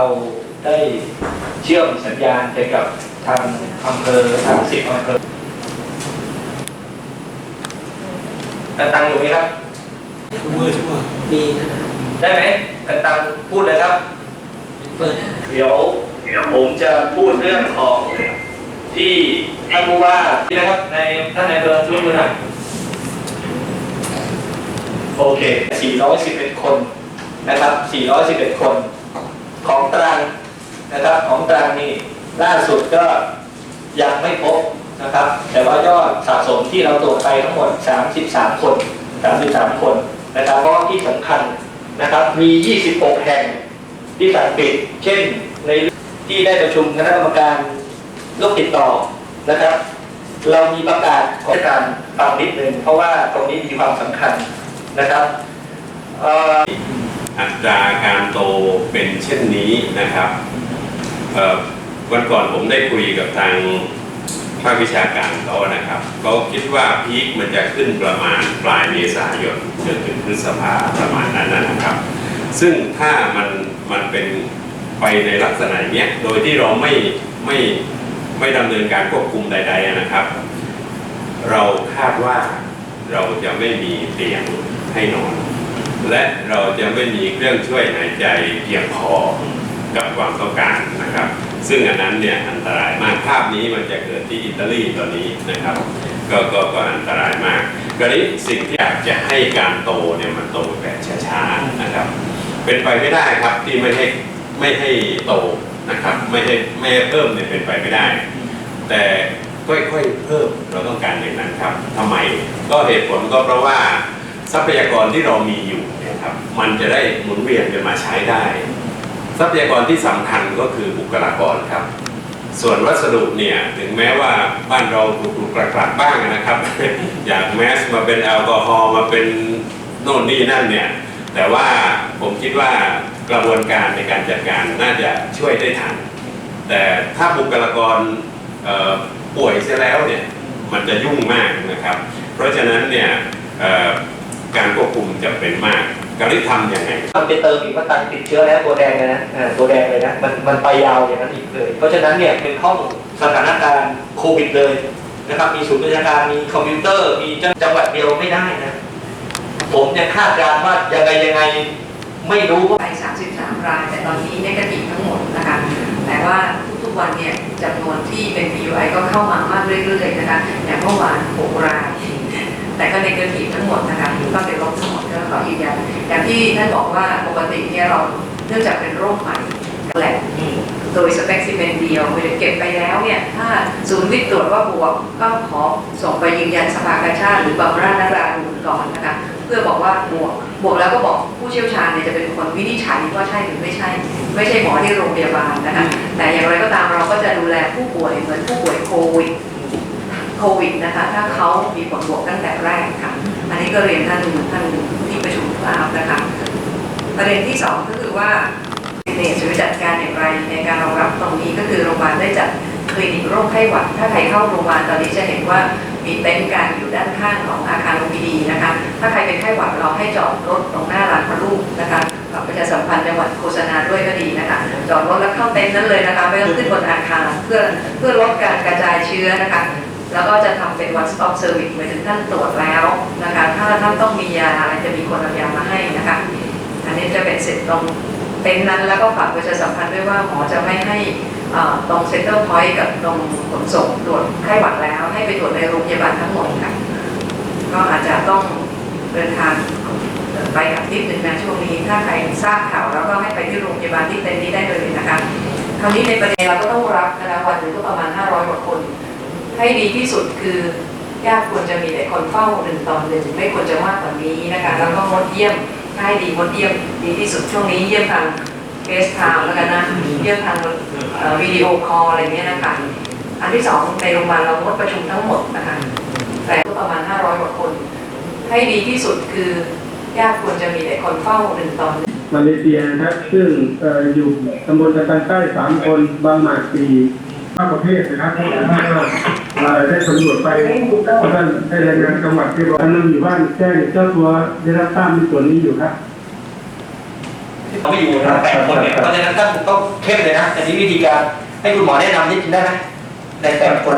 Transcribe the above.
เราได้เชื่อมสัญญาณไปกับทางอำเภอทั้งสิบอำเภอกันตังอยู่ไหมครับมือชั่วมงมีได้ไหมกันตังพูดเลยครับ เปิดเดี๋ยวผมจะพูดเรื่องของที่ท่านผู้ว่าที่นะครับในท่านนายอำเภอยมือหน่อยโอเค411คนนะครับ411คน ของตรังนะครับของตรังนี่ล่าสุดก็ยังไม่พบนะครับ แต่ว่ายอดสะสมที่เราตรวจไปทั้งหมด 33 คน 33 คนนะครับเพราะที่สำคัญนะครับมี 26 แห่งที่สั่งปิด เช่นในที่ได้ประชุมคณะกรรมการโรคติดต่อนะครับ เรามีประกาศของการฟังนิดนึงเพราะว่าตรงนี้มีความสำคัญนะครับเอัตราการโตเป็นเช่นนี้นะครับวันก่อนผมได้คุยกับทางภาควิชาการเขานะครับเขาคิดว่าพีคมันจะขึ้นประมาณปลายเมษายนจนถึงพฤษภาประมาณนั้นนะครับ ซึ่งถ้ามันมันเป็นไปในลักษณะเนี้ยโดยที่เราไม่ไม่ไม่ดำเนินการควบคุมใด ๆนะครับ เราคาดว่าเราจะไม่มีเตียงให้นอน และเราจะไม่มีเครื่องช่วยหายใจเพียงพอกับความต้องการนะครับ ซึ่งอันนั้นเนี่ยอันตรายมากภาพนี้มันจะเกิดที่อิตาลีตอนนี้นะครับก็ก็ก็อันตรายมากกรณีสิ่งที่อยากจะให้การโตเนี่ยมันโตแบบช้าๆนะครับ เป็นไปไม่ได้ครับที่ไม่ให้ไม่ให้โตนะครับไม่ให้ไม่ให้เพิ่มเนี่ยเป็นไปไม่ได้ แต่ค่อยๆเพิ่มเราต้องการอย่างนั้นครับทำไมก็เหตุผลก็เพราะว่า ทรัพยากรที่เรามีอยู่นี่ยครับมันจะได้หมุนเวียนกันมาใช้ได้ ทรัพยากรที่สำคัญก็คือบุคลากรครับ ส่วนวัสดุเนี่ยถึงแม้ว่าบ้านเราถูกกลักบ้างนะครับ อย่างแมสมาเป็นแอลกอฮอล์มาเป็นโน่นนี่นั่นเนี่ยแต่ว่าผมคิดว่ากระบวนการในการจัดการน่าจะช่วยได้ทัน แต่ถ้าบุคลากรป่วยเสียแล้วเนี่ยมันจะยุ่งมากนะครับ เพราะฉะนั้นเนี่ย การควบคุมจะเป็นมากการที่ทำยังไงมันไปเติมอีกว่าตันติดเชื้อแล้วตัวแดงเลยนะอ่าตัวแดงเลยนะมันมันไปยาวอย่างนั้นอีกเลย เพราะฉะนั้นเนี่ยเป็นห้องสถานการณ์โควิดเลยนะครับมีศูนย์ราชการมีคอมพิวเตอร์ มีจังหวัดเดียวไม่ได้นะผมยังคาดการณ์ว่ายังไงยังไงไม่รู้ไป 33 ราย แต่ตอนนี้นกาทีฟทั้งหมดนะคะแต่ว่าทุกๆวันเนี่ยจำนวนที่เป็น PUI ก็เข้ามามากเรื่อยๆนะคะอย่างเมื่อวาน6ราย แต่ก็ในกาทีทั้งหมดนะคะก็เป็นลบทั้งหมดก็ขอยืนยันอย่างที่ท่านบอกว่าปกติเนี่ยเราเนื่องจากเป็นโรคใหม่แหละโดยสเปกซิเมนเดียวเก็บไปแล้วเนี่ยถ้าศูนย์วิทย์ตรวจว่าบวกก็ขอส่งไปยืนยันสภากาชาติหรือบำราชนราดูนก่อนนะคะเพื่อบอกว่าบวกบวกแล้วก็บอกผู้เชี่ยวชาญเนี่ยจะเป็นคนวินิจฉัยว่าใช่หรือไม่ใช่ ไม่ใช่หมอที่โรงพยาบาลนะคะแต่อย่างไรก็ตามเราก็จะดูแลผู้ป่วยเหมือนผู้ป่วยโควิด โควิดนะคะ ถ้าเขามีผลบวกตั้งแต่แรกค่ะ อันนี้ก็เรียนท่านท่านที่ประชุมทราบนะคะ ประเด็นที่สองก็คือว่าเนี่ยจะจัดการอย่างไรในการรองรับตรงนี้ก็คือโรงพยาบาลได้จัดคลินิกโรคไข้หวัด ถ้าใครเข้าโรงพยาบาลตอนนี้จะเห็นว่ามีเต็นท์การอยู่ด้านข้างของอาคารโรงพยาบาลนะคะ ถ้าใครเป็นไข้หวัดเราให้จอดรถตรงหน้าร้านพระลูกนะคะกับประชาสัมพันธ์จังหวัดโฆษณาด้วยก็ดีนะคะ จอดรถแล้วเข้าเต็นท์นั้นเลยนะคะ ไม่ต้องขึ้นบนอาคารเพื่อเพื่อลดการกระจายเชื้อนะคะ แล้วก็จะทำเป็น one stop service หมายถึงท่านตรวจแล้วนะคะถ้าท่านต้องมียาอะไรจะมีคนเอายามาให้นะคะอันนี้จะเป็นเสร็จตรงเต็นท์นั้นแล้วก็ฝากประชาสัมพันธ์ด้วยว่าหมอจะไม่ให้ตรงเซ็นเตอร์พอยต์กับตรงขนส่งตรวจไข้หวัดแล้วให้ไปตรวจในโรงพยาบาลทั้งหมดค่ะก็อาจจะต้องเดินทางไปกับนิดนึงนะช่วงนี้ถ้าใครทราบข่าวแล้วก็ให้ไปที่โรงพยาบาลที่เต็นท์นี้ได้เลยนะคะคราวนี้ในประเด็นเราก็ต้องรับนะคะวันหนึ่งก็ประมาณ 500กว่าคน ให้ดีที่สุดคือญาติควรจะมีแต่คนเฝ้าหนึ่งต่อหนึ่งไม่ควรจะมากกว่านี้นะคะแล้วก็งดเยี่ยมให้ดีงดเยี่ยมดีที่สุดช่วงนี้เยี่ยมทางเฟสไทม์แล้วกันนะเยี่ยมทางวิดีโอคอลอะไรเงี้ยนะคะอันที่สองในโรงพยาบาลเรางดประชุมทั้งหมดนะคะแต่ก็ประมาณ 500กว่าคน ให้ดีที่สุดคือญาติควรจะมีแต่คนเฝ้าหนึ่งต่อหนึ่งมาเลเซียนะครับซึ่งอออยู่ตำบลตะกันใต้สามคนบางหมากสี่ ข้าประเทศนะครับท่านก็เอ่อได้สำรวจไปท่านได้รายงานจังหวัดที่ท่านนั่งอยู่บ้านแจ้งเจ้าตัวได้รับทราบในส่วนนี้อยู่ครับเขาไม่อยู่นะแปดคนเนี่ยเพราะฉะนั้นท่านต้องเข้มเลยนะแต่นี้วิธีการให้คุณหมอแนะนำนิดนึงได้ไหมในแต่ละคน